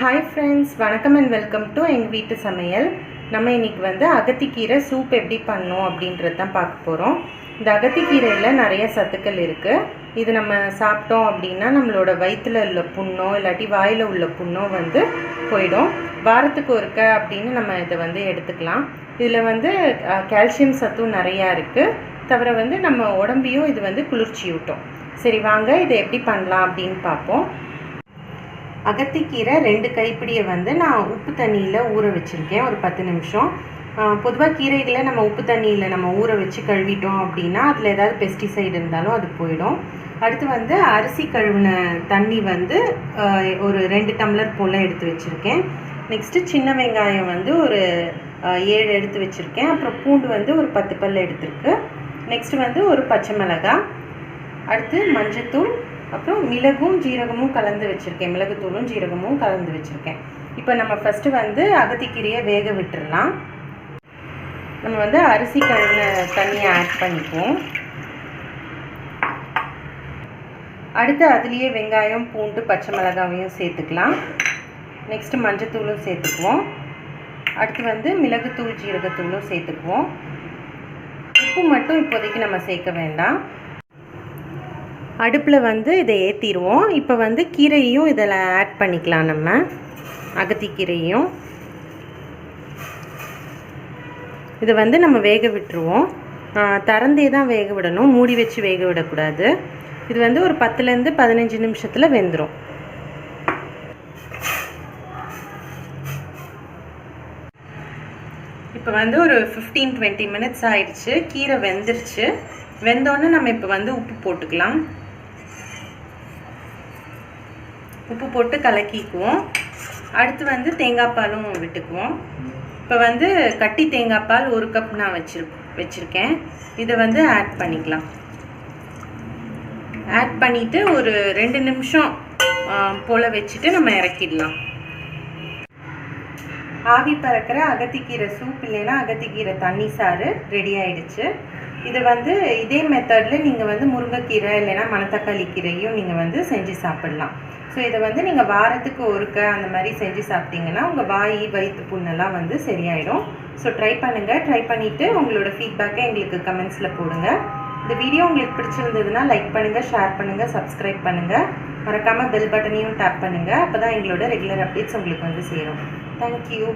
Hi friends வணக்கம் and welcome to எங்கள் வீட்டு சமையல். நம்ம இன்னைக்கு வந்து அகத்திக்கீரை சூப் எப்படி பண்ணோம் அப்படின்றது தான் பார்க்க போகிறோம் இந்த அகத்திக்கீரையில் நிறைய சத்துக்கள் இருக்குது இது நம்ம சாப்பிட்டோம் அப்படின்னா நம்மளோட வயிற்றில் உள்ள புண்ணோ இல்லாட்டி வாயில் உள்ள புண்ணோ வந்து போயிடும். வாரத்துக்கு ஒருக்க அப்படின்னு நம்ம இதை வந்து எடுத்துக்கலாம். இதில் வந்து கால்சியம் சத்தும் நிறையா இருக்குது தவிர வந்து நம்ம உடம்பையும் இது வந்து குளிர்ச்சி விட்டோம் சரி வாங்க இதை எப்படி பண்ணலாம் அப்படின்னு பார்ப்போம். அகத்திக்கீரை ரெண்டு கைப்பிடியை வந்து நான் உப்பு தண்ணியில் ஊற வச்சுருக்கேன். ஒரு பத்து நிமிஷம். பொதுவாக கீரைகளை நம்ம உப்பு தண்ணியில் நம்ம ஊற வச்சு கழுவிட்டோம் அப்படின்னா அதில் ஏதாவது பெஸ்டிசைடு இருந்தாலும் அது போயிடும். அடுத்து வந்து அரிசி கழுவின தண்ணி வந்து ஒரு ரெண்டு டம்ளர் போல் எடுத்து வச்சுருக்கேன். நெக்ஸ்ட்டு சின்ன வெங்காயம் வந்து ஒரு ஏழு எடுத்து வச்சுருக்கேன். அப்புறம் பூண்டு வந்து ஒரு பத்து பல் எடுத்திருக்கு. நெக்ஸ்ட்டு வந்து ஒரு பச்சை மிளகாய். அடுத்து மஞ்சத்தூள். அப்புறம் மிளகும் ஜீரகமும் கலந்து வச்சுருக்கேன். மிளகுத்தூளும் ஜீரகமும் கலந்து வச்சுருக்கேன். இப்போ நம்ம ஃபஸ்ட்டு வந்து அகத்திக்கீரையை வேக விட்டுறலாம். நம்ம வந்து அரிசி கழுவின தண்ணியை ஆட் பண்ணிக்குவோம். அடுத்து அதுலேயே வெங்காயம் பூண்டு பச்சை மிளகாவையும் சேர்த்துக்கலாம். நெக்ஸ்ட்டு மஞ்சத்தூளும் சேர்த்துக்குவோம். அடுத்து வந்து மிளகுத்தூள் ஜீரகத்தூளும் சேர்த்துக்குவோம். உப்பு மட்டும் இப்போதைக்கு நம்ம சேர்க்க வேண்டாம். அடுப்பில் வந்து இதை ஏற்றிடுவோம் இப்போ வந்து கீரையும் இதில் ஆட் பண்ணிக்கலாம் நம்ம. அகத்திக்கீரையும் இதை வந்து நம்ம வேக விட்டுருவோம். திறந்தே தான் வேக விடணும். மூடி வச்சு வேக விடக்கூடாது. இது வந்து ஒரு பத்துலேருந்து பதினஞ்சு நிமிஷத்தில் வெந்துடும் இப்போ வந்து ஒரு ஃபிஃப்டீன் டுவெண்ட்டி மினிட்ஸ் ஆயிடுச்சு. கீரை வெந்துருச்சு. வெந்தோடனே நம்ம இப்போ வந்து உப்பு போட்டுக்கலாம். உப்பு போட்டு கலக்கிக்குவோம். அடுத்து வந்து தேங்காய் பாலும் விட்டுக்குவோம். இப்போ வந்து கட்டி தேங்காய் பால் ஒரு கப் நான் வச்சிரு வச்சுருக்கேன். இதை வந்து ஆட் பண்ணிக்கலாம். ஆட் பண்ணிவிட்டு ஒரு ரெண்டு நிமிஷம் போல் வச்சுட்டு நம்ம இறக்கிடலாம். ஆவி பறக்கிற அகத்திக்கீரை சூப் இல்லைன்னா அகத்திக்கீரை தண்ணி சாறு ரெடி ஆயிடுச்சு. இது வந்து இதே மெத்தடில் நீங்கள் வந்து முருங்கைக்கீரை இல்லைன்னா மணத்தக்காளி கீரையும் நீங்கள் வந்து செஞ்சு சாப்பிட்லாம். ஸோ இதை வந்து நீங்கள் வாரத்துக்கு ஒருக்க அந்த மாதிரி செஞ்சு சாப்பிட்டீங்கன்னா உங்கள் வாய் வயிற்று புண்ணெல்லாம் வந்து சரியாயிடும். ஸோ ட்ரை பண்ணுங்கள் ட்ரை பண்ணிவிட்டு உங்களோட ஃபீட்பேக்கை எங்களுக்கு கமெண்ட்ஸில் போடுங்க. இந்த வீடியோ உங்களுக்கு பிடிச்சிருந்ததுன்னா லைக் பண்ணுங்கள் ஷேர் பண்ணுங்கள் சப்ஸ்கிரைப் பண்ணுங்கள் மறக்காமல் பெல் பட்டனையும் டேப் பண்ணுங்கள் அப்போ தான் எங்களோட ரெகுலர் அப்டேட்ஸ் உங்களுக்கு வந்து சேரும். தேங்க்யூ